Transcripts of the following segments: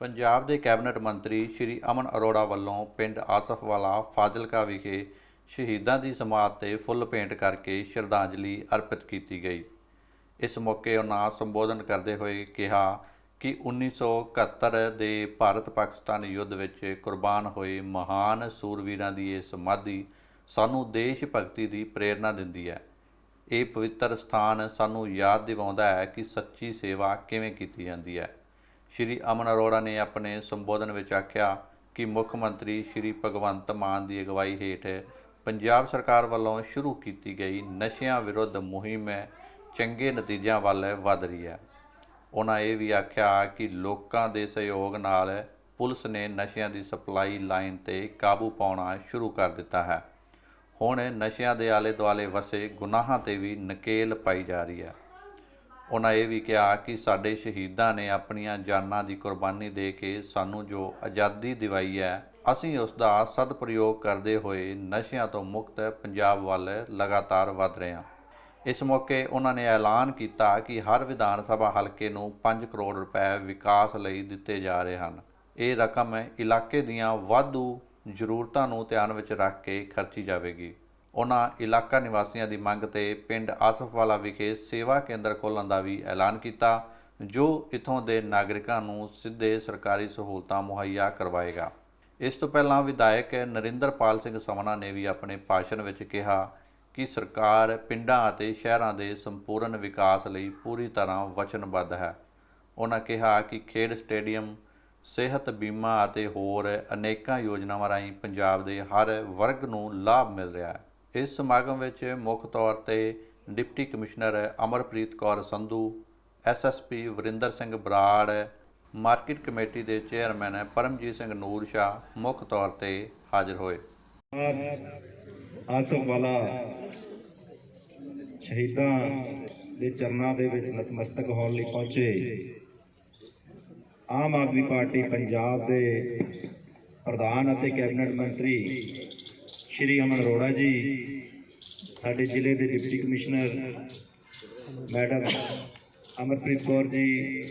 ਪੰਜਾਬ ਦੇ ਕੈਬਨਿਟ ਮੰਤਰੀ ਸ਼੍ਰੀ ਅਮਨ ਅਰੋੜਾ ਵੱਲੋਂ ਪਿੰਡ ਆਸਫਵਾਲਾ ਫਾਜ਼ਿਲਕਾ ਵਿਖੇ ਸ਼ਹੀਦਾਂ ਦੀ ਸਮਾਧ ਤੇ ਫੁੱਲ ਭੇਂਟ ਕਰਕੇ ਸ਼ਰਧਾਂਜਲੀ ਅਰਪਿਤ ਕੀਤੀ ਗਈ। ਇਸ ਮੌਕੇ ਉਹਨਾਂ ਸੰਬੋਧਨ ਕਰਦੇ ਹੋਏ ਕਿਹਾ ਕਿ 1971 ਦੇ ਭਾਰਤ ਪਾਕਿਸਤਾਨ ਯੁੱਧ ਵਿੱਚ ਕੁਰਬਾਨ ਹੋਏ ਮਹਾਨ ਸੂਰਵੀਰਾਂ ਦੀ ਇਹ ਸਮਾਧੀ ਸਾਨੂੰ ਦੇਸ਼ ਭਗਤੀ ਦੀ ਪ੍ਰੇਰਣਾ ਦਿੰਦੀ ਹੈ। ਇਹ ਪਵਿੱਤਰ ਸਥਾਨ ਸਾਨੂੰ ਯਾਦ ਦਿਵਾਉਂਦਾ ਹੈ ਕਿ ਸੱਚੀ ਸੇਵਾ ਕਿਵੇਂ ਕੀਤੀ ਜਾਂਦੀ ਹੈ। ਸ਼੍ਰੀ ਅਮਨ ਅਰੋੜਾ ਨੇ ਆਪਣੇ ਸੰਬੋਧਨ ਵਿੱਚ ਆਖਿਆ ਕਿ ਮੁੱਖ ਮੰਤਰੀ ਸ਼੍ਰੀ ਭਗਵੰਤ ਮਾਨ ਦੀ ਅਗਵਾਈ ਹੇਠ ਪੰਜਾਬ ਸਰਕਾਰ ਵੱਲੋਂ ਸ਼ੁਰੂ ਕੀਤੀ ਗਈ ਨਸ਼ਿਆਂ ਵਿਰੁੱਧ ਮੁਹਿੰਮ ਚੰਗੇ ਨਤੀਜਿਆਂ ਵੱਲ ਵਧ ਰਹੀ ਹੈ। ਉਹਨਾਂ ਇਹ ਵੀ ਆਖਿਆ ਕਿ ਲੋਕਾਂ ਦੇ ਸਹਿਯੋਗ ਨਾਲ ਪੁਲਿਸ ਨੇ ਨਸ਼ਿਆਂ ਦੀ ਸਪਲਾਈ ਲਾਈਨ ਤੇ ਕਾਬੂ ਪਾਉਣਾ ਸ਼ੁਰੂ ਕਰ ਦਿੱਤਾ ਹੈ। ਹੁਣ ਨਸ਼ਿਆਂ ਦੇ ਆਲੇ ਦੁਆਲੇ ਵਸੇ ਗੁਨਾਹਾਂ ਤੇ ਵੀ ਨਕੇਲ ਪਾਈ ਜਾ ਰਹੀ ਹੈ। ਉਹਨਾਂ ਇਹ ਵੀ ਕਿਹਾ ਕਿ ਸਾਡੇ ਸ਼ਹੀਦਾਂ ਨੇ ਆਪਣੀਆਂ ਜਾਨਾਂ ਦੀ ਕੁਰਬਾਨੀ ਦੇ ਕੇ ਸਾਨੂੰ ਜੋ ਆਜ਼ਾਦੀ ਦਿਵਾਈ ਹੈ, ਅਸੀਂ ਉਸ ਦਾ ਸਦਪ੍ਰਯੋਗ ਕਰਦੇ ਹੋਏ ਨਸ਼ਿਆਂ ਤੋਂ ਮੁਕਤ ਪੰਜਾਬ ਵੱਲ ਲਗਾਤਾਰ ਵਧ ਰਹੇ ਹਾਂ। ਇਸ ਮੌਕੇ ਉਹਨਾਂ ਨੇ ਐਲਾਨ ਕੀਤਾ ਕਿ ਹਰ ਵਿਧਾਨ ਸਭਾ ਹਲਕੇ ਨੂੰ 5 ਕਰੋੜ ਰੁਪਏ ਵਿਕਾਸ ਲਈ ਦਿੱਤੇ ਜਾ ਰਹੇ ਹਨ। ਇਹ ਰਕਮ ਇਲਾਕੇ ਦੀਆਂ ਵਾਧੂ ਜ਼ਰੂਰਤਾਂ ਨੂੰ ਧਿਆਨ ਵਿੱਚ ਰੱਖ ਕੇ ਖਰਚੀ ਜਾਵੇਗੀ। ਉਹਨਾਂ ਇਲਾਕਾ ਨਿਵਾਸੀਆਂ ਦੀ ਮੰਗ ਤੇ ਪਿੰਡ ਆਸਫਵਾਲਾ ਵਿਖੇ ਸੇਵਾ ਕੇਂਦਰ ਖੋਲ੍ਹਣ ਦਾ ਵੀ ਐਲਾਨ ਕੀਤਾ, ਜੋ ਇਥੋਂ ਦੇ ਨਾਗਰਿਕਾਂ ਨੂੰ ਸਿੱਧੇ ਸਰਕਾਰੀ ਸਹੂਲਤਾਂ ਮੁਹੱਈਆ ਕਰਵਾਏਗਾ। ਇਸ ਤੋਂ ਪਹਿਲਾਂ ਵਿਧਾਇਕ ਨਰਿੰਦਰਪਾਲ ਸਿੰਘ ਸਮਨਾ ਨੇ ਵੀ ਆਪਣੇ ਭਾਸ਼ਣ ਵਿੱਚ ਕਿਹਾ ਕਿ ਸਰਕਾਰ ਪਿੰਡਾਂ ਅਤੇ ਸ਼ਹਿਰਾਂ ਦੇ ਸੰਪੂਰਨ ਵਿਕਾਸ ਲਈ ਪੂਰੀ ਤਰ੍ਹਾਂ ਵਚਨਬੱਧ ਹੈ। ਉਹਨਾਂ ਕਿਹਾ ਕਿ ਖੇਡ ਸਟੇਡੀਅਮ, ਸਿਹਤ ਬੀਮਾ ਅਤੇ ਹੋਰ ਅਨੇਕਾਂ ਯੋਜਨਾਵਾਂ ਰਾਹੀਂ ਪੰਜਾਬ ਦੇ ਹਰ ਵਰਗ ਨੂੰ ਲਾਭ ਮਿਲ ਰਿਹਾ ਹੈ। ਇਸ ਸਮਾਗਮ ਵਿੱਚ ਮੁੱਖ ਤੌਰ ਤੇ deputy commissioner Amarpreet Kaur Sandhu SSP Varinder Singh Brar, market committee ਦੇ ਚੇਅਰਮੈਨ ਪਰਮਜੀਤ ਸਿੰਘ ਨੂਰ ਸ਼ਾਹ ਮੁੱਖ ਤੌਰ ਤੇ ਹਾਜ਼ਰ ਹੋਏ। ਆਸਫ ਵਾਲਾ ਸ਼ਹੀਦਾਂ ਦੇ ਚਰਨਾਂ ਦੇ ਵਿੱਚ ਨਤਮਸਤਕ ਹੋਣ ਲਈ ਪਹੁੰਚੇ ਆਮ ਆਦਮੀ ਪਾਰਟੀ ਪੰਜਾਬ ਦੇ ਪ੍ਰਧਾਨ ਅਤੇ ਕੈਬਨਿਟ ਮੰਤਰੀ ਸ਼੍ਰੀ ਅਮਨ ਅਰੋੜਾ ਜੀ, ਸਾਡੇ ਜ਼ਿਲ੍ਹੇ ਦੇ deputy commissioner madam Amarpreet Kaur ji,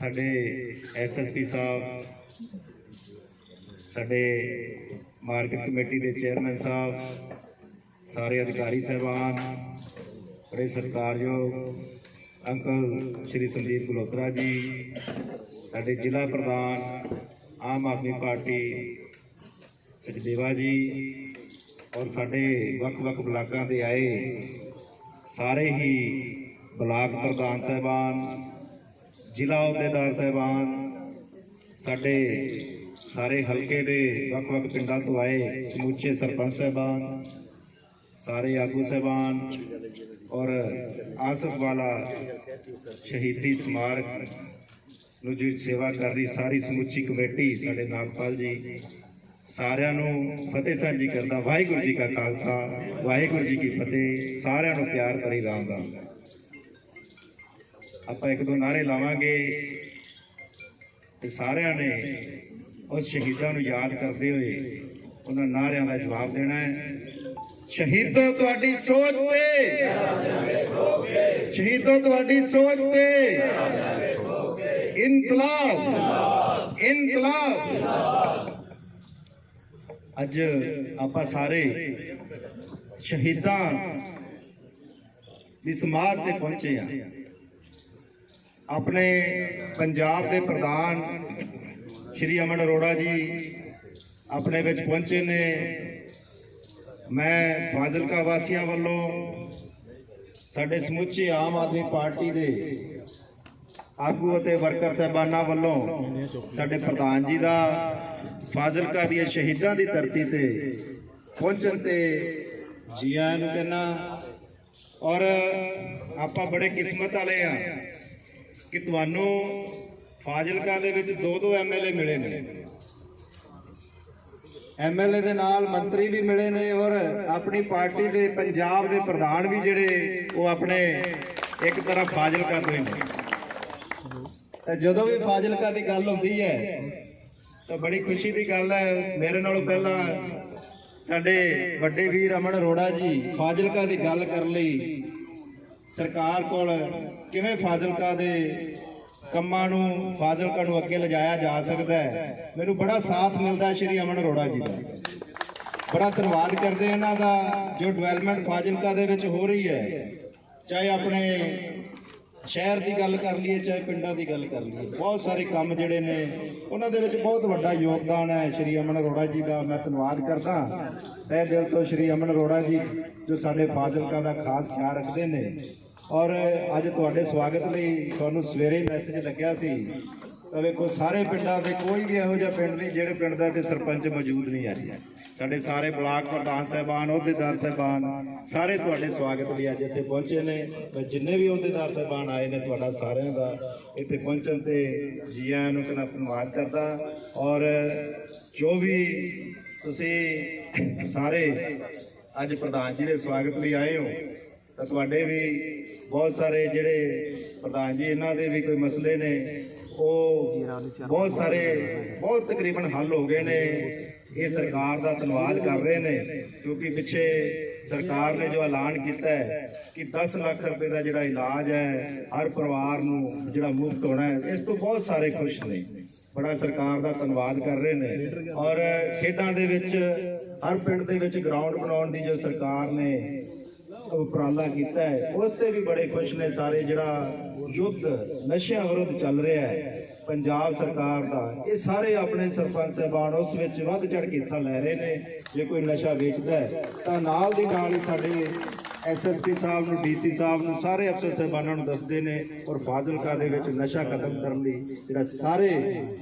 ਸਾਡੇ ਐਸਐਸਪੀ ਸਾਹਿਬ, ਸਾਡੇ ਮਾਰਕੀਟ ਕਮੇਟੀ ਦੇ ਚੇਅਰਮੈਨ ਸਾਹਿਬ, ਸਾਰੇ ਅਧਿਕਾਰੀ ਸਹਿਬਾਨ, ਬੜੇ ਸਤਿਕਾਰਯੋਗ ਅੰਕਲ ਸ਼੍ਰੀ ਸੰਦੀਪ ਗਲੋਤਰਾ ਜੀ, ਸਾਡੇ ਜ਼ਿਲ੍ਹਾ ਪ੍ਰਧਾਨ ਆਮ ਆਦਮੀ ਪਾਰਟੀ ਸਚਦੇਵਾ ਜੀ ਔਰ ਸਾਡੇ ਵੱਖ-ਵੱਖ ਬਲਾਕਾਂ ਦੇ ਆਏ ਸਾਰੇ ਹੀ ਬਲਾਕ ਪ੍ਰਧਾਨ ਸਹਿਬਾਨ, ਜ਼ਿਲ੍ਹਾ ਅਹੁਦੇਦਾਰ ਸਹਿਬਾਨ, ਸਾਡੇ ਸਾਰੇ ਹਲਕੇ ਦੇ ਵੱਖ-ਵੱਖ ਪਿੰਡਾਂ ਤੋਂ ਆਏ ਸਮੁੱਚੇ ਸਰਪੰਚ ਸਹਿਬਾਨ, ਸਾਰੇ ਆਗੂ ਸਹਿਬਾਨ ਔਰ ਆਸਫ ਵਾਲਾ ਸ਼ਹੀਦੀ ਸਮਾਰਕ ਨੂੰ ਜੋ ਸੇਵਾ ਕਰ ਰਹੀ ਸਾਰੀ ਸਮੁੱਚੀ ਕਮੇਟੀ ਸਾਡੇ ਨਾਗਪਾਲ ਜੀ ਸਾਰਿਆਂ ਨੂੰ ਫਤਿਹ ਸਾਹਿਬ ਜੀ ਕਰਦਾ, ਵਾਹਿਗੁਰੂ ਜੀ ਕਾ ਖਾਲਸਾ, ਵਾਹਿਗੁਰੂ ਜੀ ਕੀ ਫਤਿਹ, ਸਾਰਿਆਂ ਨੂੰ ਪਿਆਰ ਭਰੀ ਰਾਮ ਰਾਮ। ਆਪਾਂ ਇੱਕ ਦੋ ਨਾਰੇ ਲਾਵਾਂਗੇ ਤੇ ਸਾਰਿਆਂ ਨੇ ਉਸ ਸ਼ਹੀਦਾਂ ਨੂੰ ਯਾਦ ਕਰਦੇ ਹੋਏ ਉਹਨਾਂ ਨਾਰਿਆਂ ਦਾ ਜਵਾਬ ਦੇਣਾ ਹੈ। ਸ਼ਹੀਦੋ ਤੁਹਾਡੀ ਸੋਚ ਤੇ। ਸ਼ਹੀਦੋ ਤੁਹਾਡੀ ਸੋਚ ਤੇ। ਇਨਕਲਾਬ। ਇਨਕਲਾਬ। ਅੱਜ ਆਪਾਂ ਸਾਰੇ ਸ਼ਹੀਦਾਂ ਦੀ ਸਮਾਧ ਤੇ ਪਹੁੰਚੇ ਆ ਆਪਣੇ ਪੰਜਾਬ ਦੇ ਪ੍ਰਧਾਨ ਸ਼੍ਰੀ ਅਮਨ ਅਰੋੜਾ ਜੀ ਆਪਣੇ ਵਿੱਚ ਪਹੁੰਚੇ ਨੇ। ਮੈਂ ਫਾਜ਼ਿਲਕਾ ਵਾਸੀਆਂ ਵੱਲੋਂ ਸਾਡੇ ਸਮੁੱਚੇ ਆਮ ਆਦਮੀ ਪਾਰਟੀ ਦੇ ਆਗੂ ਅਤੇ ਵਰਕਰ ਸਹਿਬਾਨਾਂ ਵੱਲੋਂ ਸਾਡੇ ਪ੍ਰਧਾਨ ਜੀ ਦਾ ਫਾਜ਼ਿਲਕਾ ਦੀਆਂ ਸ਼ਹੀਦਾਂ ਦੀ ਧਰਤੀ ਤੇ ਪਹੁੰਚਣ ਤੇ ਜੀਆਂ ਨੂੰ ਕਹਿਣਾ ਔਰ ਆਪਾਂ ਬੜੇ ਕਿਸਮਤ ਵਾਲੇ ਆ ਕਿ ਤੁਹਾਨੂੰ ਫਾਜ਼ਿਲਕਾ ਦੇ ਵਿੱਚ ਦੋ ਦੋ ਐਮਐਲਏ ਮਿਲੇ ਨੇ। ਐਮਐਲਏ ਦੇ ਨਾਲ ਮੰਤਰੀ ਵੀ ਮਿਲੇ ਨੇ ਔਰ ਆਪਣੀ ਪਾਰਟੀ ਦੇ ਪੰਜਾਬ ਦੇ ਪ੍ਰਧਾਨ ਵੀ ਜਿਹੜੇ ਉਹ ਆਪਣੇ ਇੱਕ ਤਰ੍ਹਾਂ ਫਾਜ਼ਿਲਕਾ ਤੋਂ ਹੀ ਨੇ। ਤਾਂ ਜਦੋਂ ਵੀ ਫਾਜ਼ਿਲਕਾ ਦੀ ਗੱਲ ਹੁੰਦੀ ਹੈ ਤਾਂ ਬੜੀ ਖੁਸ਼ੀ ਦੀ ਗੱਲ ਹੈ। ਮੇਰੇ ਨਾਲੋਂ ਪਹਿਲਾਂ ਸਾਡੇ ਵੱਡੇ ਵੀਰ ਅਮਨ ਅਰੋੜਾ ਜੀ ਫਾਜ਼ਿਲਕਾ ਦੀ ਗੱਲ ਕਰਨ ਲਈ ਸਰਕਾਰ ਕੋਲ ਕਿਵੇਂ ਫਾਜ਼ਿਲਕਾ ਦੇ ਕੰਮਾਂ ਨੂੰ, ਫਾਜ਼ਿਲਕਾ ਨੂੰ ਅੱਗੇ ਲਿਜਾਇਆ ਜਾ ਸਕਦਾ ਹੈ, ਮੈਨੂੰ ਬੜਾ ਸਾਥ ਮਿਲਦਾ ਸ਼੍ਰੀ ਅਮਨ ਅਰੋੜਾ ਜੀ ਦਾ। ਬੜਾ ਧੰਨਵਾਦ ਕਰਦੇ ਇਹਨਾਂ ਦਾ, ਜੋ ਡਿਵੈਲਪਮੈਂਟ ਫਾਜ਼ਿਲਕਾ ਦੇ ਵਿੱਚ ਹੋ ਰਹੀ ਹੈ। ਚਾਹੇ ਆਪਣੇ ਸ਼ਹਿਰ ਦੀ ਗੱਲ ਕਰ ਲਈਏ, ਚਾਹੇ ਪਿੰਡਾਂ ਦੀ ਗੱਲ ਕਰ ਲਈਏ, ਬਹੁਤ ਸਾਰੇ ਕੰਮ ਜਿਹੜੇ ਨੇ, ਉਹਨਾਂ ਦੇ ਵਿੱਚ ਬਹੁਤ ਵੱਡਾ ਯੋਗਦਾਨ ਹੈ ਸ਼੍ਰੀ ਅਮਨ ਅਰੋੜਾ ਜੀ ਦਾ। ਮੈਂ ਧੰਨਵਾਦ ਕਰਦਾ ਤਹਿ ਦਿਲ ਤੋਂ ਸ਼੍ਰੀ ਅਮਨ ਅਰੋੜਾ ਜੀ, ਜੋ ਸਾਡੇ ਫਾਜ਼ਿਲਕਾ ਦਾ ਖਾਸ ਖਿਆਲ ਰੱਖਦੇ ਨੇ। ਔਰ ਅੱਜ ਤੁਹਾਡੇ ਸਵਾਗਤ ਲਈ ਤੁਹਾਨੂੰ ਸਵੇਰੇ ਮੈਸੇਜ ਲੱਗਿਆ ਸੀ ਤਾਂ ਵੇਖੋ, ਸਾਰੇ ਪਿੰਡਾਂ ਦੇ ਕੋਈ ਵੀ ਇਹੋ ਜਿਹਾ ਪਿੰਡ ਨਹੀਂ, ਜਿਹੜੇ ਪਿੰਡ ਦਾ ਤੇ ਸਰਪੰਚ ਮੌਜੂਦ ਨਹੀਂ ਅੱਜ ਸਾਡੇ ਸਾਰੇ ਬਲਾਕ ਪ੍ਰਧਾਨ ਸਾਹਿਬਾਨ, ਅਹੁਦੇਦਾਰ ਸਾਹਿਬਾਨ, ਸਾਰੇ ਤੁਹਾਡੇ ਸਵਾਗਤ ਲਈ ਅੱਜ ਇੱਥੇ ਪਹੁੰਚੇ ਨੇ। ਜਿੰਨੇ ਵੀ ਅਹੁਦੇਦਾਰ ਸਾਹਿਬਾਨ ਆਏ ਨੇ, ਤੁਹਾਡਾ ਸਾਰਿਆਂ ਦਾ ਇੱਥੇ ਪਹੁੰਚਣ ਤੇ ਜੀ ਆਇਆਂ ਨੂੰ ਕਿਨਾ ਧੰਨਵਾਦ ਕਰਦਾ। ਔਰ ਜੋ ਵੀ ਤੁਸੀਂ ਸਾਰੇ ਅੱਜ ਪ੍ਰਧਾਨ ਜੀ ਦੇ ਸਵਾਗਤ ਲਈ ਆਏ ਹੋ, ਤਾਂ ਤੁਹਾਡੇ ਵੀ ਬਹੁਤ ਸਾਰੇ ਜਿਹੜੇ ਪ੍ਰਧਾਨ ਜੀ, ਇਹਨਾਂ ਦੇ ਵੀ ਕੋਈ ਮਸਲੇ ਨੇ ਉਹ ਬਹੁਤ ਸਾਰੇ, ਬਹੁਤ ਤਕਰੀਬਨ ਹੱਲ ਹੋ ਗਏ ਨੇ। ਇਹ ਸਰਕਾਰ ਦਾ ਧੰਨਵਾਦ ਕਰ ਰਹੇ ਨੇ, ਕਿਉਂਕਿ ਪਿੱਛੇ ਸਰਕਾਰ ਨੇ ਜੋ ਐਲਾਨ ਕੀਤਾ ਹੈ ਕਿ 10 ਲੱਖ ਰੁਪਏ ਦਾ ਜਿਹੜਾ ਇਲਾਜ ਹੈ, ਹਰ ਪਰਿਵਾਰ ਨੂੰ ਜਿਹੜਾ ਮੁਫਤ ਹੋਣਾ ਹੈ, ਇਸ ਤੋਂ ਬਹੁਤ ਸਾਰੇ ਖੁਸ਼ ਨੇ। ਬੜਾ ਸਰਕਾਰ ਦਾ ਧੰਨਵਾਦ ਕਰ ਰਹੇ ਨੇ। ਔਰ ਖੇਡਾਂ ਦੇ ਵਿੱਚ, ਹਰ ਪਿੰਡ ਦੇ ਵਿੱਚ ਗਰਾਊਂਡ ਬਣਾਉਣ ਦੀ ਜੋ ਸਰਕਾਰ ਨੇ ਉਪਰਾਲਾ ਕੀਤਾ ਹੈ। ਉਸ ਤੇ ਵੀ ਬੜੇ ਖੁਸ਼ ਨੇ ਸਾਰੇ ਜਿਹੜਾ ਯੁੱਧ, ਨਸ਼ਿਆਂ ਵਿਰੁੱਧ ਚੱਲ ਰਿਹਾ ਹੈ। ਪੰਜਾਬ ਸਰਕਾਰ ਦਾ, ਇਹ ਸਾਰੇ ਆਪਣੇ ਸਰਪੰਚ ਸਾਹਿਬਾਨ ਉਸ ਵਿੱਚ ਵੱਧ ਚੜ ਕੇ ਹਿੱਸਾ ਲੈ ਰਹੇ ਨੇ। ਜੇ ਕੋਈ ਨਸ਼ਾ ਵੇਚਦਾ ਹੈ, ਤਾਂ ਨਾਲ ਦੀ ਨਾਲ ਹੀ ਸਾਡੇ ਐਸਐਸਪੀ ਸਾਹਿਬ ਨੂੰ ਡੀਸੀ ਸਾਹਿਬ ਨੂੰ, ਸਾਰੇ ਅਫਸਰ ਸਾਹਿਬਾਨਾਂ ਨੂੰ ਦੱਸਦੇ ਨੇ ਔਰ ਫਾਜ਼ਿਲਕਾ ਦੇ ਵਿੱਚ ਨਸ਼ਾ ਖਤਮ ਕਰਨ ਲਈ ਜਿਹੜਾ ਸਾਰੇ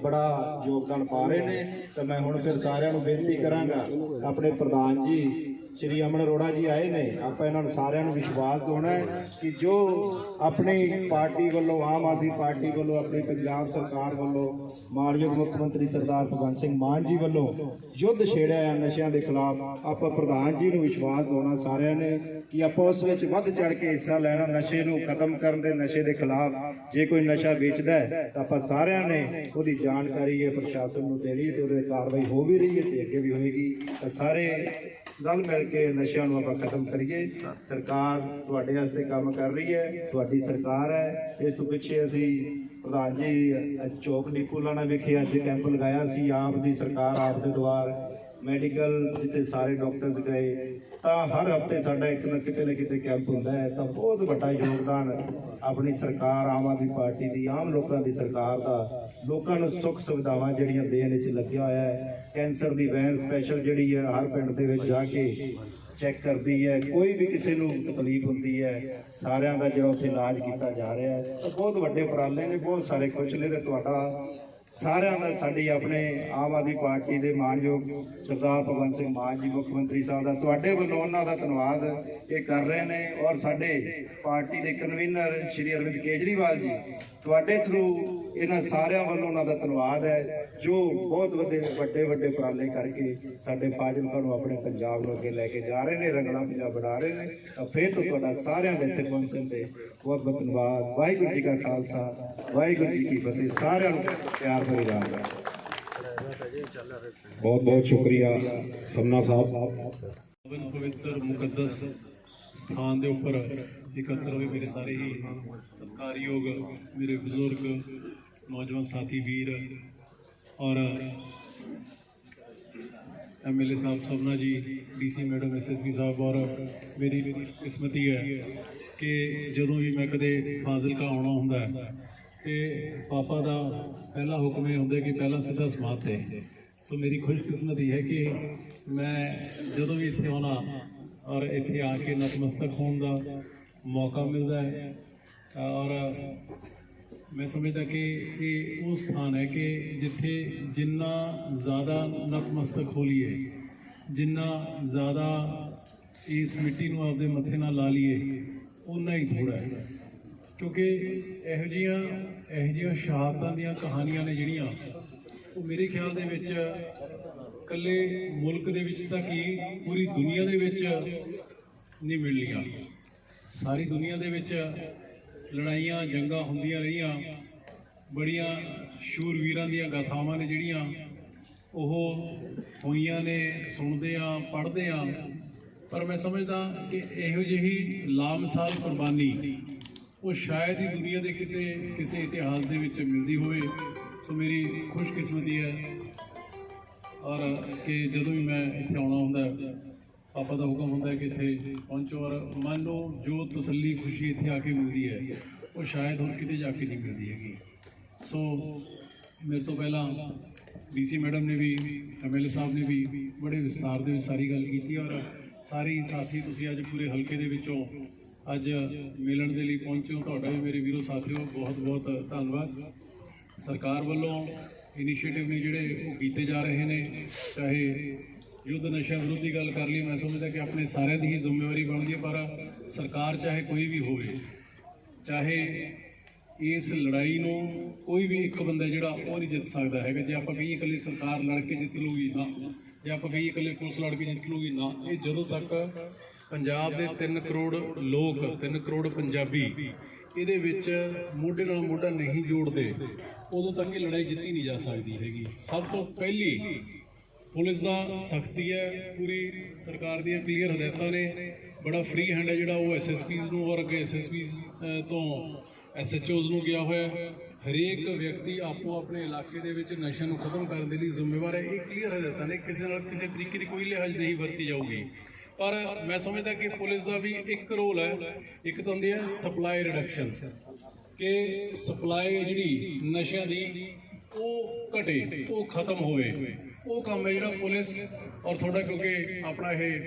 ਬੜਾ ਯੋਗਦਾਨ ਪਾ ਰਹੇ ਨੇ। ਤਾਂ ਮੈਂ ਹੁਣ ਫਿਰ ਸਾਰਿਆਂ ਨੂੰ ਬੇਨਤੀ ਕਰਾਂਗਾ, ਆਪਣੇ ਪ੍ਰਧਾਨ ਜੀ ਸ਼੍ਰੀ ਅਮਨ ਅਰੋੜਾ ਜੀ ਆਏ ਨੇ, ਆਪਾਂ ਇਹਨਾਂ ਨੂੰ ਸਾਰਿਆਂ ਨੂੰ ਵਿਸ਼ਵਾਸ ਦਿਵਾਉਣਾ ਹੈ ਕਿ ਜੋ ਆਪਣੀ ਪਾਰਟੀ ਵੱਲੋਂ, ਆਮ ਆਦਮੀ ਪਾਰਟੀ ਵੱਲੋਂ, ਆਪਣੀ ਪੰਜਾਬ ਸਰਕਾਰ ਵੱਲੋਂ, ਮਾਨਯੋਗ ਮੁੱਖ ਮੰਤਰੀ ਸਰਦਾਰ ਭਗਵੰਤ ਸਿੰਘ ਮਾਨ ਜੀ ਵੱਲੋਂ ਯੁੱਧ ਛੇੜਿਆ ਹੈ ਨਸ਼ਿਆਂ ਦੇ ਖਿਲਾਫ, ਆਪਾਂ ਪ੍ਰਧਾਨ ਜੀ ਨੂੰ ਵਿਸ਼ਵਾਸ ਦਿਵਾਉਣਾ ਸਾਰਿਆਂ ਨੇ ਕਿ ਆਪਾਂ ਉਸ ਵਿੱਚ ਵੱਧ ਚੜ ਕੇ ਹਿੱਸਾ ਲੈਣਾ, ਨਸ਼ੇ ਨੂੰ ਖਤਮ ਕਰਨ ਦੇ ਨਸ਼ੇ ਦੇ ਖਿਲਾਫ ਜੇ ਕੋਈ ਨਸ਼ਾ ਵੇਚਦਾ ਹੈ, ਤਾਂ ਆਪਾਂ ਸਾਰਿਆਂ ਨੇ ਉਹਦੀ ਜਾਣਕਾਰੀ ਇਹ ਪ੍ਰਸ਼ਾਸਨ ਨੂੰ ਦੇਣੀ ਹੈ ਤੇ ਉਹਦੇ ਕਾਰਵਾਈ ਹੋ ਵੀ ਰਹੀ ਹੈ ਤੇ ਅੱਗੇ ਵੀ ਹੋਏਗੀ। ਤਾਂ ਸਾਰੇ ਰਲ ਮਿਲ ਕੇ ਨਸ਼ਿਆਂ ਨੂੰ ਆਪਾਂ ਖਤਮ ਕਰੀਏ। ਸਰਕਾਰ ਤੁਹਾਡੇ ਵਾਸਤੇ ਕੰਮ ਕਰ ਰਹੀ ਹੈ, ਤੁਹਾਡੀ ਸਰਕਾਰ ਹੈ। ਇਸ ਤੋਂ ਪਿੱਛੇ ਅਸੀਂ ਪ੍ਰਧਾਨ ਜੀ ਚੌਕ ਨਿਕੂਲਾਣਾ ਵਿਖੇ ਅੱਜ ਕੈਂਪ ਲਗਾਇਆ ਸੀ। ਆਪ ਦੀ ਸਰਕਾਰ, ਆਪ ਦੇ ਦੁਆਰ ਮੈਡੀਕਲ ਜਿੱਥੇ ਸਾਰੇ ਡਾਕਟਰਸ ਗਏ, ਤਾਂ ਹਰ ਹਫ਼ਤੇ ਸਾਡਾ ਇੱਕ ਨਾ ਕਿਤੇ ਨਾ ਕਿਤੇ ਕੈਂਪ ਹੁੰਦਾ ਹੈ, ਤਾਂ ਬਹੁਤ ਵੱਡਾ ਯੋਗਦਾਨ ਆਪਣੀ ਸਰਕਾਰ, ਆਮ ਆਦਮੀ ਪਾਰਟੀ ਦੀ, ਆਮ ਲੋਕਾਂ ਦੀ ਸਰਕਾਰ ਦਾ, ਲੋਕਾਂ ਨੂੰ ਸੁੱਖ ਸੁਵਿਧਾਵਾਂ ਜਿਹੜੀਆਂ ਦੇਣ ਵਿੱਚ ਲੱਗਿਆ ਹੋਇਆ ਹੈ। ਕੈਂਸਰ ਦੀ ਵੈਨ ਸਪੈਸ਼ਲ ਜਿਹੜੀ ਹੈ, ਹਰ ਪਿੰਡ ਦੇ ਵਿੱਚ ਜਾ ਕੇ ਚੈੱਕ ਕਰਦੀ ਹੈ, ਕੋਈ ਵੀ ਕਿਸੇ ਨੂੰ ਤਕਲੀਫ ਹੁੰਦੀ ਹੈ, ਸਾਰਿਆਂ ਦਾ ਜਿਹੜਾ ਉੱਥੇ ਇਲਾਜ ਕੀਤਾ ਜਾ ਰਿਹਾ ਹੈ। ਤਾਂ ਬਹੁਤ ਵੱਡੇ ਉਪਰਾਲੇ ਨੇ, ਬਹੁਤ ਸਾਰੇ ਖੁਸ਼ ਨੇ ਤੇ ਤੁਹਾਡਾ ਸਾਰਿਆਂ ਦਾ ਸਾਡੀ ਆਪਣੇ ਆਮ ਆਦਮੀ ਪਾਰਟੀ ਦੇ ਮਾਨਯੋਗ ਸਰਦਾਰ ਭਗਵੰਤ ਸਿੰਘ ਮਾਨ ਜੀ, ਮੁੱਖ ਮੰਤਰੀ ਸਾਹਿਬ ਦਾ ਤੁਹਾਡੇ ਵੱਲੋਂ ਉਹਨਾਂ ਦਾ ਧੰਨਵਾਦ ਇਹ ਕਰ ਰਹੇ ਨੇ ਔਰ ਸਾਡੇ ਪਾਰਟੀ ਦੇ ਕਨਵੀਨਰ ਸ਼੍ਰੀ ਅਰਵਿੰਦ ਕੇਜਰੀਵਾਲ ਜੀ, ਤੁਹਾਡੇ ਥਰੂ ਇਹਨਾਂ ਸਾਰਿਆਂ ਵੱਲੋਂ ਉਹਨਾਂ ਦਾ ਧੰਨਵਾਦ ਹੈ, ਜੋ ਬਹੁਤ ਵੱਡੇ ਵੱਡੇ ਵੱਡੇ ਉਪਰਾਲੇ ਕਰਕੇ ਸਾਡੇ ਫਾਜ਼ਿਲਕਾ ਨੂੰ ਆਪਣੇ ਪੰਜਾਬ ਨੂੰ ਅੱਗੇ ਲੈ ਕੇ ਜਾ ਰਹੇ ਨੇ, ਰੰਗਲਾ ਪੰਜਾਬ ਬਣਾ ਰਹੇ ਨੇ, ਤਾਂ ਫਿਰ ਤੋਂ ਤੁਹਾਡਾ ਸਾਰਿਆਂ ਦੇ ਇੱਥੇ ਪਹੁੰਚਣ ਤੇ ਬਹੁਤ ਬਹੁਤ ਧੰਨਵਾਦ। ਵਾਹਿਗੁਰੂ ਜੀ ਕਾ ਖਾਲਸਾ, ਵਾਹਿਗੁਰੂ ਜੀ ਕੀ ਫਤਿਹ, ਸਾਰਿਆਂ ਨੂੰ ਪਿਆਰ ਭਰੀ ਰਾਮ ਬਹੁਤ ਬਹੁਤ ਸ਼ੁਕਰੀਆ ਸਮਨਾ ਸਾਹਿਬ। ਪਵਿੱਤਰ ਮੁਕੱਦਸ ਸਥਾਨ ਦੇ ਉੱਪਰ ਇਕੱਤਰ ਹੋਏ ਮੇਰੇ ਸਾਰੇ ਹੀ ਸਤਿਕਾਰਯੋਗ ਮੇਰੇ ਬਜ਼ੁਰਗ, ਨੌਜਵਾਨ ਸਾਥੀ, ਵੀਰ ਔਰ ਐਮਐਲਏ ਸਾਹਿਬ ਸਭਨਾ ਜੀ ਡੀਸੀ ਮੈਡਮ ਐਸਐਸਪੀ ਸਾਹਿਬ ਔਰ ਮੇਰੀ ਕਿਸਮਤੀ ਹੈ ਕਿ ਜਦੋਂ ਵੀ ਮੈਂ ਕਦੇ ਫਾਜ਼ਿਲਕਾ ਆਉਣਾ ਹੁੰਦਾ ਤੇ ਪਾਪਾ ਦਾ ਪਹਿਲਾ ਹੁਕਮ ਇਹ ਹੁੰਦਾ ਕਿ ਪਹਿਲਾਂ ਸਿੱਧਾ ਸਮਾਧ ਤੇ। ਸੋ ਮੇਰੀ ਖੁਸ਼ਕਿਸਮਤੀ ਹੈ ਕਿ ਮੈਂ ਜਦੋਂ ਵੀ ਇੱਥੇ ਆਉਣਾ ਔਰ ਇੱਥੇ ਆ ਕੇ ਨਤਮਸਤਕ ਹੋਣ ਦਾ ਮੌਕਾ ਮਿਲਦਾ ਹੈ, ਔਰ ਮੈਂ ਸਮਝਦਾ ਕਿ ਇਹ ਉਹ ਸਥਾਨ ਹੈ ਕਿ ਜਿੱਥੇ ਜਿੰਨਾ ਜ਼ਿਆਦਾ ਨਤਮਸਤਕ ਹੋ ਲਈਏ ਜਿੰਨਾ ਜ਼ਿਆਦਾ ਇਸ ਮਿੱਟੀ ਨੂੰ ਆਪਦੇ ਮੱਥੇ ਨਾਲ ਲਾ ਲਈਏ ਉਨਾ ਹੀ ਥੋੜਾ ਹੈ। ਕਿਉਂਕਿ ਇਹੋ ਜੀਆਂ ਇਹੋ ਜਿਹੀਆਂ ਸ਼ਹਾਦਤਾਂ ਦੀਆਂ ਕਹਾਣੀਆਂ ਨੇ ਜਿਹੜੀਆਂ, ਉਹ ਮੇਰੇ ਖਿਆਲ ਦੇ ਵਿੱਚ ਇਕੱਲੇ ਮੁਲਕ ਦੇ ਵਿੱਚ ਤਾਂ ਕੀ, ਪੂਰੀ ਦੁਨੀਆ ਦੇ ਵਿੱਚ ਨਹੀਂ ਮਿਲਣੀਆਂ। ਸਾਰੀ ਦੁਨੀਆ ਦੇ ਵਿੱਚ ਲੜਾਈਆਂ, ਜੰਗਾਂ ਹੁੰਦੀਆਂ ਰਹੀਆਂ। ਬੜੀਆਂ ਸ਼ੂਰਵੀਰਾਂ ਦੀਆਂ ਗਾਥਾਵਾਂ ਨੇ ਜਿਹੜੀਆਂ, ਉਹ ਹੋਈਆਂ ਨੇ, ਸੁਣਦੇ ਆ ਪੜ੍ਹਦੇ ਆ ਪਰ ਮੈਂ ਸਮਝਦਾ ਕਿ ਇਹੋ ਜਿਹੀ ਲਾਮਿਸਾਲ ਕੁਰਬਾਨੀ ਉਹ ਸ਼ਾਇਦ ਹੀ ਦੁਨੀਆ ਦੇ ਕਿਤੇ, ਕਿਸੇ ਇਤਿਹਾਸ ਦੇ ਵਿੱਚ ਮਿਲਦੀ ਹੋਵੇ। ਸੋ ਮੇਰੀ ਖੁਸ਼ਕਿਸਮਤੀ ਹੈ। ਔਰ ਕਿ ਜਦੋਂ ਵੀ ਮੈਂ ਇੱਥੇ ਆਉਣਾ ਹੁੰਦਾ ਪਾਪਾ ਦਾ ਹੁਕਮ ਹੁੰਦਾ ਕਿ ਇੱਥੇ ਪਹੁੰਚੋ ਔਰ ਮਨ ਨੂੰ ਜੋ ਤਸੱਲੀ, ਖੁਸ਼ੀ ਇੱਥੇ ਆ ਕੇ ਮਿਲਦੀ ਹੈ, ਉਹ ਸ਼ਾਇਦ ਹੋਰ ਕਿਤੇ ਜਾ ਕੇ ਨਹੀਂ ਮਿਲਦੀ ਹੈਗੀ। ਸੋ ਮੇਰੇ ਤੋਂ ਪਹਿਲਾਂ ਡੀਸੀ ਮੈਡਮ ਨੇ ਵੀ ਐਮਐਲਏ ਸਾਹਿਬ ਨੇ ਵੀ ਬੜੇ ਵਿਸਤਾਰ ਦੇ ਵਿੱਚ ਸਾਰੀ ਗੱਲ ਕੀਤੀ ਔਰ ਸਾਰੇ ਸਾਥੀ, ਤੁਸੀਂ ਅੱਜ ਪੂਰੇ ਹਲਕੇ ਦੇ ਵਿੱਚੋਂ ਅੱਜ ਮਿਲਣ ਦੇ ਲਈ ਪਹੁੰਚੇ ਹੋ ਤੁਹਾਡਾ ਵੀ ਮੇਰੇ ਵੀਰੋ ਸਾਥੀਓ, ਬਹੁਤ ਬਹੁਤ ਧੰਨਵਾਦ। ਸਰਕਾਰ ਵੱਲੋਂ ਇਨੀਸ਼ੀਏਟਿਵ ਨੇ ਜਿਹੜੇ ਉਹ ਕੀਤੇ ਜਾ ਰਹੇ ਨੇ, ਚਾਹੇ ਯੁੱਧ ਨਸ਼ਾ ਵਿਰੋਧ ਦੀ ਗੱਲ ਕਰ ਲਈ ਮੈਂ ਸਮਝਦਾ ਕਿ ਆਪਣੇ ਸਾਰਿਆਂ ਦੀ ਹੀ ਜ਼ਿੰਮੇਵਾਰੀ ਬਣਦੀ ਹੈ, ਪਰ ਸਰਕਾਰ ਚਾਹੇ ਕੋਈ ਵੀ ਹੋਵੇ, ਚਾਹੇ ਇਸ ਲੜਾਈ ਨੂੰ ਕੋਈ ਵੀ ਇੱਕ ਬੰਦਾ ਜਿਹੜਾ ਉਹ ਨਹੀਂ ਜਿੱਤ ਸਕਦਾ ਹੈਗਾ, ਜੇ ਆਪਾਂ ਕਹੀਏ ਇਕੱਲੀ ਸਰਕਾਰ ਲੜ ਕੇ ਜਿੱਤ ਲੂਗੀ ਨਾ, ਜੇ ਆਪਾਂ ਕਹੀਏ ਇਕੱਲੇ ਪੁਲਿਸ ਲੜ ਕੇ ਜਿੱਤ ਲੂਗੀ ਨਾ, ਇਹ ਜਦੋਂ ਤੱਕ ਪੰਜਾਬ ਦੇ 3 ਕਰੋੜ ਲੋਕ 3 ਕਰੋੜ ਪੰਜਾਬੀ ਇਹਦੇ ਵਿੱਚ ਮੋਢੇ ਨਾਲ ਮੋਢਾ ਨਹੀਂ ਜੋੜਦੇ, ਉਦੋਂ ਤੱਕ ਇਹ ਲੜਾਈ ਜਿੱਤੀ ਨਹੀਂ ਜਾ ਸਕਦੀ ਹੈਗੀ। ਸਭ ਤੋਂ ਪਹਿਲੀ ਪੁਲਿਸ ਦਾ ਸਖਤੀ ਹੈ, ਪੂਰੀ ਸਰਕਾਰ ਦੀਆਂ ਕਲੀਅਰ ਹਦਾਇਤਾਂ ਨੇ। ਬੜਾ ਫ੍ਰੀ ਹੈਂਡ ਹੈ ਜਿਹੜਾ ਉਹ ਐਸਐਸਪੀਜ਼ ਨੂੰ ਔਰ ਅੱਗੇ ਐਸਐਸਪੀਜ਼ ਤੋਂ ਐਸਐਚਓਜ਼ ਨੂੰ ਗਿਆ ਹੋਇਆ ਹਰੇਕ ਵਿਅਕਤੀ ਆਪੋ ਆਪਣੇ ਇਲਾਕੇ ਦੇ ਵਿੱਚ ਨਸ਼ੇ ਨੂੰ ਖਤਮ ਕਰਨ ਦੇ ਲਈ ਜ਼ਿੰਮੇਵਾਰ ਹੈ। ਇਹ ਕਲੀਅਰ ਹਦਾਇਤਾਂ ਨੇ, ਕਿਸੇ ਨਾਲ ਕਿਸੇ ਤਰੀਕੇ ਦੀ ਕੋਈ ਲਿਹਾਜ਼ ਨਹੀਂ ਵਰਤੀ ਜਾਊਗੀ। ਪਰ ਮੈਂ ਸਮਝਦਾ ਕਿ ਪੁਲਿਸ ਦਾ ਵੀ ਇੱਕ ਰੋਲ ਹੈ, ਇੱਕ ਤਾਂ ਹੁੰਦੀ ਹੈ ਸਪਲਾਈ ਰਿਡਕਸ਼ਨ ਕਿ ਸਪਲਾਈ ਜਿਹੜੀ ਨਸ਼ਿਆਂ ਦੀ ਉਹ ਘਟੇ, ਉਹ ਖਤਮ ਹੋਵੇ। ਉਹ ਕੰਮ ਹੈ ਜਿਹੜਾ ਪੁਲਿਸ ਔਰ ਤੁਹਾਡਾ ਕਿਉਂਕਿ ਆਪਣਾ ਇਹ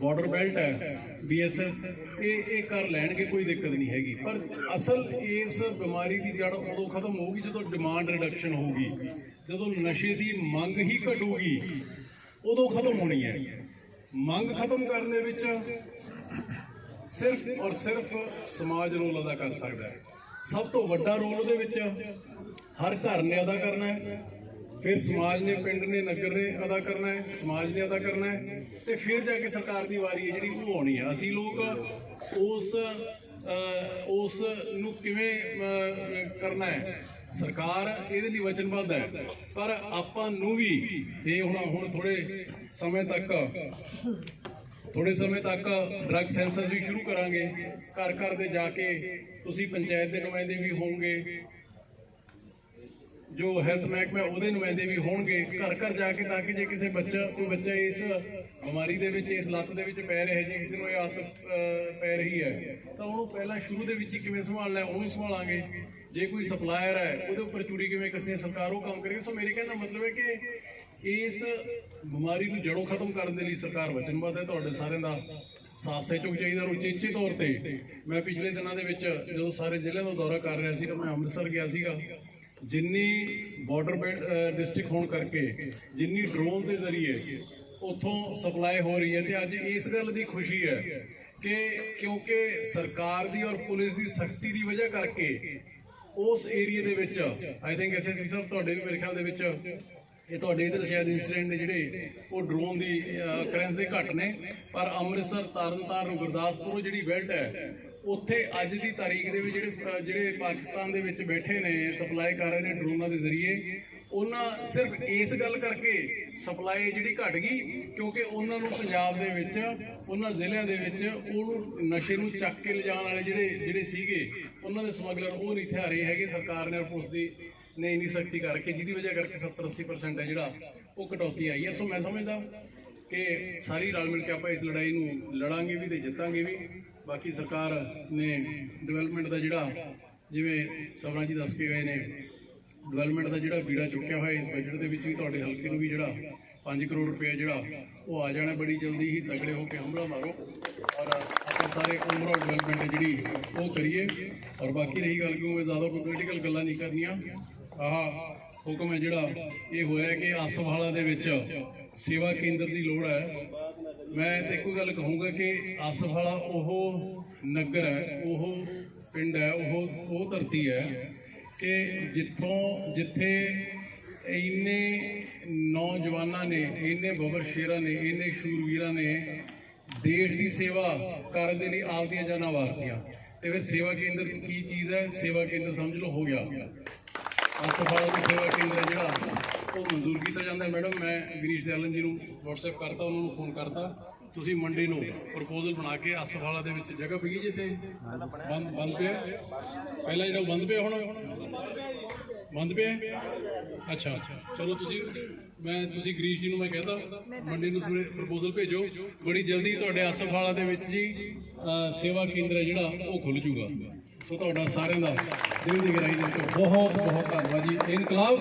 ਬਾਰਡਰ ਬੈਲਟ ਹੈ ਬੀਐਸਐਫ ਇਹ ਇਹ ਕਰ ਲੈਣਗੇ, ਕੋਈ ਦਿੱਕਤ ਨਹੀਂ ਹੈਗੀ। ਪਰ ਅਸਲ ਇਸ ਬਿਮਾਰੀ ਦੀ ਜੜ ਉਦੋਂ ਖਤਮ ਹੋਊਗੀ ਜਦੋਂ ਡਿਮਾਂਡ ਰਿਡਕਸ਼ਨ ਹੋਊਗੀ। ਜਦੋਂ ਨਸ਼ੇ ਦੀ ਮੰਗ ਹੀ ਘਟੂਗੀ, ਉਦੋਂ ਖਤਮ ਹੋਣੀ ਹੈ। ਮੰਗ ਖਤਮ ਕਰਨ ਦੇ ਵਿੱਚ ਸਿਰਫ ਔਰ ਸਿਰਫ ਸਮਾਜ ਰੋਲ ਅਦਾ ਕਰ ਸਕਦਾ ਹੈ। ਸਭ ਤੋਂ ਵੱਡਾ ਰੋਲ ਉਹਦੇ ਵਿੱਚ ਹਰ ਘਰ ਨੇ ਅਦਾ ਕਰਨਾ ਹੈ। ਫਿਰ ਸਮਾਜ ਨੇ, ਪਿੰਡ ਨੇ, ਨਗਰ ਨੇ ਅਦਾ ਕਰਨਾ ਹੈ, ਸਮਾਜ ਨੇ ਅਦਾ ਕਰਨਾ ਹੈ ਤੇ ਫਿਰ ਜਾ ਕੇ ਸਰਕਾਰ ਦੀ ਵਾਰੀ ਹੈ ਜਿਹੜੀ ਉਹ ਆਉਣੀ ਹੈ। ਅਸੀਂ ਲੋਕ ਉਸ ਉਸ ਨੂੰ ਕਿਵੇਂ ਕਰਨਾ ਹੈ? ਸਰਕਾਰ ਇਹਦੇ ਲਈ ਵਚਨਬੱਧ ਹੈ। ਪਰ ਆਪਾਂ ਨੂੰ ਵੀ ਇਹ ਹੁਣ ਹੁਣ ਥੋੜੇ ਸਮੇਂ ਤੱਕ ਥੋੜੇ ਸਮੇਂ ਤੱਕ ਡਰੱਗ ਸੈਂਸਸ ਵੀ ਸ਼ੁਰੂ ਕਰਾਂਗੇ। ਘਰ ਘਰ ਦੇ ਜਾ ਕੇ ਤੁਸੀਂ ਪੰਚਾਇਤ ਦੇ ਨੁਮਾਇੰਦੇ ਵੀ ਹੋਣਗੇ ਜੋ ਹੈਲਥ ਮਹਿਕਮਾ ਉਹਦੇ ਨੁਮਾਇੰਦੇ ਵੀ ਹੋਣਗੇ। ਘਰ ਘਰ ਜਾ ਕੇ ਤਾਂ ਕਿ ਜੇ ਕਿਸੇ ਬੱਚਾ ਕੋਈ ਬੱਚਾ ਇਸ ਬਿਮਾਰੀ ਦੇ ਵਿੱਚ, ਇਸ ਲੱਤ ਦੇ ਵਿੱਚ ਪੈ ਰਿਹਾ ਜੇ ਕਿਸੇ ਨੂੰ ਇਹ ਆਦਤ ਪੈ ਰਹੀ ਹੈ, ਤਾਂ ਉਹਨੂੰ ਪਹਿਲਾਂ ਸ਼ੁਰੂ ਦੇ ਵਿੱਚ ਹੀ ਕਿਵੇਂ ਸੰਭਾਲਣਾ ਹੈ, ਉਹਨੂੰ ਸੰਭਾਲਾਂਗੇ। ਜੇ ਕੋਈ ਸਪਲਾਇਰ ਹੈ, ਉਹਦੇ ਉੱਪਰ ਚੂੜੀ ਕਿਵੇਂ ਕੱਸਣੀ ਹੈ, ਸਰਕਾਰ ਉਹ ਕੰਮ ਕਰੇਗੀ। ਸੋ ਮੇਰੇ ਕਹਿਣ ਦਾ ਮਤਲਬ ਹੈ ਕਿ ਇਸ ਬਿਮਾਰੀ ਨੂੰ ਜੜੋਂ ਖਤਮ ਕਰਨ ਦੇ ਲਈ ਸਰਕਾਰ ਵਚਨਬੱਧ ਹੈ। ਤੁਹਾਡੇ ਸਾਰਿਆਂ ਦਾ ਸਾਥ ਸਹਿਯੋਗ ਚਾਹੀਦਾ। ਉਚੇਚੇ ਤੌਰ ਤੇ ਮੈਂ ਪਿਛਲੇ ਦਿਨਾਂ ਦੇ ਵਿੱਚ ਜਦੋਂ ਸਾਰੇ ਜ਼ਿਲ੍ਹਿਆਂ ਦਾ ਦੌਰਾ ਕਰ ਰਿਹਾ ਸੀਗਾ, ਮੈਂ ਅੰਮ੍ਰਿਤਸਰ ਗਿਆ ਸੀਗਾ, ਜਿੰਨੀ ਬਾਰਡਰ ਡਿਸਟ੍ਰਿਕਟ ਹੋਣ ਕਰਕੇ, ਜਿੰਨੀ ਡਰੋਨ ਦੇ ਜ਼ਰੀਏ ਉੱਥੋਂ ਸਪਲਾਈ ਹੋ ਰਹੀ ਹੈ, ਤੇ ਅੱਜ ਇਸ ਗੱਲ ਦੀ ਖੁਸ਼ੀ ਹੈ ਕਿ ਕਿਉਂਕਿ ਸਰਕਾਰ ਦੀ ਔਰ ਪੁਲਿਸ ਦੀ ਸਖਤੀ ਦੀ ਵਜ੍ਹਾ ਕਰਕੇ ਉਸ ਏਰੀਆ ਦੇ ਵਿੱਚ ਆਈ ਥਿੰਕ ਐਸਐਸਪੀ ਸਾਹਿਬ ਤੁਹਾਡੇ ਵੀ ਮੇਰੇ ਖਿਆਲ ਦੇ ਵਿੱਚ, ਇਹ ਤੁਹਾਡੇ ਇਧਰ ਸ਼ਾਇਦ ਇਨਸੀਡੈਂਟ ਨੇ ਜਿਹੜੇ ਉਹ ਡਰੋਨ ਦੀ ਕਰੰਸ ਦੇ ਘੱਟ ਨੇ, ਪਰ ਅੰਮ੍ਰਿਤਸਰ, ਤਰਨਤਾਰਨ, ਗੁਰਦਾਸਪੁਰ ਜਿਹੜੀ ਬੈਲਟ ਹੈ, ਉੱਥੇ ਅੱਜ ਦੀ ਤਾਰੀਖ ਦੇ ਵਿੱਚ ਜਿਹੜੇ ਜਿਹੜੇ ਪਾਕਿਸਤਾਨ ਦੇ ਵਿੱਚ ਬੈਠੇ ਨੇ ਸਪਲਾਈ ਕਰ ਰਹੇ ਨੇ ਡਰੋਨਾਂ ਦੇ ਜ਼ਰੀਏ, ਉਹਨਾਂ ਸਿਰਫ ਇਸ ਗੱਲ ਕਰਕੇ ਸਪਲਾਈ ਜਿਹੜੀ ਘਟ ਗਈ, ਕਿਉਂਕਿ ਉਹਨਾਂ ਨੂੰ ਪੰਜਾਬ ਦੇ ਵਿੱਚ, ਉਹਨਾਂ ਜ਼ਿਲ੍ਹਿਆਂ ਦੇ ਵਿੱਚ ਉਹਨੂੰ ਨਸ਼ੇ ਨੂੰ ਚੱਕ ਕੇ ਲਿਜਾਣ ਵਾਲੇ ਜਿਹੜੇ ਜਿਹੜੇ ਸੀਗੇ ਉਹਨਾਂ ਦੇ ਸਮਗਲਰ ਉਹ ਨਹੀਂ ਹਥਿਆਰੇ ਹੈਗੇ, ਸਰਕਾਰ ਨੇ ਔਰ ਪੁਲਿਸ ਦੀ ਨੇ ਇੰਨੀ ਸਖਤੀ ਕਰਕੇ, ਜਿਹਦੀ ਵਜ੍ਹਾ ਕਰਕੇ 70 80% ਹੈ ਜਿਹੜਾ, ਉਹ ਕਟੌਤੀ ਆਈ ਹੈ। ਸੋ ਮੈਂ ਸਮਝਦਾ ਕਿ ਸਾਰੀ ਰਲ ਮਿਲ ਕੇ ਆਪਾਂ ਇਸ ਲੜਾਈ ਨੂੰ ਲੜਾਂਗੇ ਵੀ ਤੇ ਜਿੱਤਾਂਗੇ ਵੀ। ਬਾਕੀ ਸਰਕਾਰ ਨੇ ਡਿਵੈਲਪਮੈਂਟ ਦਾ ਜਿਹੜਾ, ਜਿਵੇਂ ਸਵਰਾਂ ਜੀ ਦੱਸ ਕੇ ਗਏ ਨੇ ਡਿਵੈਲਪਮੈਂਟ ਦਾ ਜਿਹੜਾ ਬੀੜਾ ਚੁੱਕਿਆ ਹੋਇਆ ਇਸ ਬਜਟ ਦੇ ਵਿੱਚ ਵੀ ਤੁਹਾਡੇ ਹਲਕੇ ਨੂੰ ਵੀ ਜਿਹੜਾ 5 ਕਰੋੜ ਰੁਪਏ ਜਿਹੜਾ, ਉਹ ਆ ਜਾਣਾ ਬੜੀ ਜਲਦੀ ਹੀ ਤਗੜੇ ਹੋ ਕੇ ਹਮਲਾ ਮਾਰੋ। ਔਰ ਸਾਰੇ ਓਵਰਆਲ ਡਿਵੈਲਪਮੈਂਟ ਹੈ ਜਿਹੜੀ, ਉਹ ਕਰੀਏ। ਔਰ ਬਾਕੀ ਰਹੀ ਗੱਲ ਕਿਉਂ ਮੈਂ ਜ਼ਿਆਦਾ ਕੋਈ ਪੋਲੀਟੀਕਲ ਗੱਲਾਂ ਨਹੀਂ ਕਰਨੀਆਂ। ਆਹ ਹੁਕਮ ਹੈ ਜਿਹੜਾ, ਇਹ ਹੋਇਆ ਕਿ ਆਸਵਾਲਾ ਦੇ ਵਿੱਚ ਸੇਵਾ ਕੇਂਦਰ ਦੀ ਲੋੜ ਹੈ। ਮੈਂ ਤੇ ਇੱਕੋ ਗੱਲ ਕਹੂੰਗਾ ਕਿ ਆਸਫਵਾਲਾ ਉਹ ਨਗਰ ਹੈ, ਉਹ ਪਿੰਡ ਹੈ, ਉਹ ਉਹ ਧਰਤੀ ਹੈ ਕਿ ਜਿੱਥੋਂ, ਜਿੱਥੇ ਇੰਨੇ ਨੌਜਵਾਨਾਂ ਨੇ, ਇੰਨੇ ਬਬਰ ਸ਼ੇਰਾਂ ਨੇ, ਇੰਨੇ ਸ਼ੂਰਵੀਰਾਂ ਨੇ ਦੇਸ਼ ਦੀ ਸੇਵਾ ਕਰਨ ਦੇ ਲਈ ਆਪਦੀਆਂ ਜਾਨਾਂ ਵਾਰਤੀਆਂ। ਤੇ ਫਿਰ ਸੇਵਾ ਕੇਂਦਰ ਕੀ ਚੀਜ਼ ਹੈ? ਸੇਵਾ ਕੇਂਦਰ ਸਮਝ ਲਓ, ਹੋ ਗਿਆ। ਆਸਫਾਲ ਦੀ ਸੇਵਾ ਕੇਂਦਰ ਹੈ ਜਿਹੜਾ, ਉਹ ਮਨਜ਼ੂਰ ਕੀਤਾ ਜਾਂਦਾ ਮੈਡਮ, ਮੈਂ ਗਿਰੀਸ਼ ਦਿਆਲਨ ਜੀ ਨੂੰ WhatsApp ਕਰਤਾ, ਉਹਨਾਂ ਨੂੰ ਫੋਨ ਕਰਤਾ। ਤੁਸੀਂ ਮੰਡੇ ਨੂੰ ਪ੍ਰਪੋਜ਼ਲ ਬਣਾ ਕੇ ਅਸਫਾਲਾ ਦੇ ਵਿੱਚ ਜਗ੍ਹਾ ਪਈ ਜਿੱਥੇ? ਬੰਦ ਬੰਦ ਪਿਆ? ਪਹਿਲਾਂ ਜਿਹੜਾ ਬੰਦ ਪਿਆ ਹੁਣ? ਬੰਦ ਪਿਆ? ਅੱਛਾ ਅੱਛਾ। ਚਲੋ ਤੁਸੀਂ ਮੈਂ ਤੁਸੀਂ ਗਰੀਸ਼ ਜੀ ਨੂੰ ਮੈਂ ਕਹਿੰਦਾ ਮੰਡੀ ਨੂੰ ਸਵੇਰੇ ਪ੍ਰਪੋਜ਼ਲ ਭੇਜੋ। ਬੜੀ ਜਲਦੀ ਤੁਹਾਡੇ ਅਸਫਾਲਾ ਦੇ ਵਿੱਚ ਜੀ ਸੇਵਾ ਕੇਂਦਰ ਹੈ ਜਿਹੜਾ ਉਹ ਖੁੱਲ ਜੂਗਾ। ਸੋ ਤੁਹਾਡਾ ਸਾਰਿਆਂ ਦਾ ਦਿਲ ਦੀ ਗਹਿਰਾਈ ਦੇ ਵਿੱਚੋਂ ਬਹੁਤ ਬਹੁਤ ਧੰਨਵਾਦ ਜੀ। ਇਨਕਲਾਬ।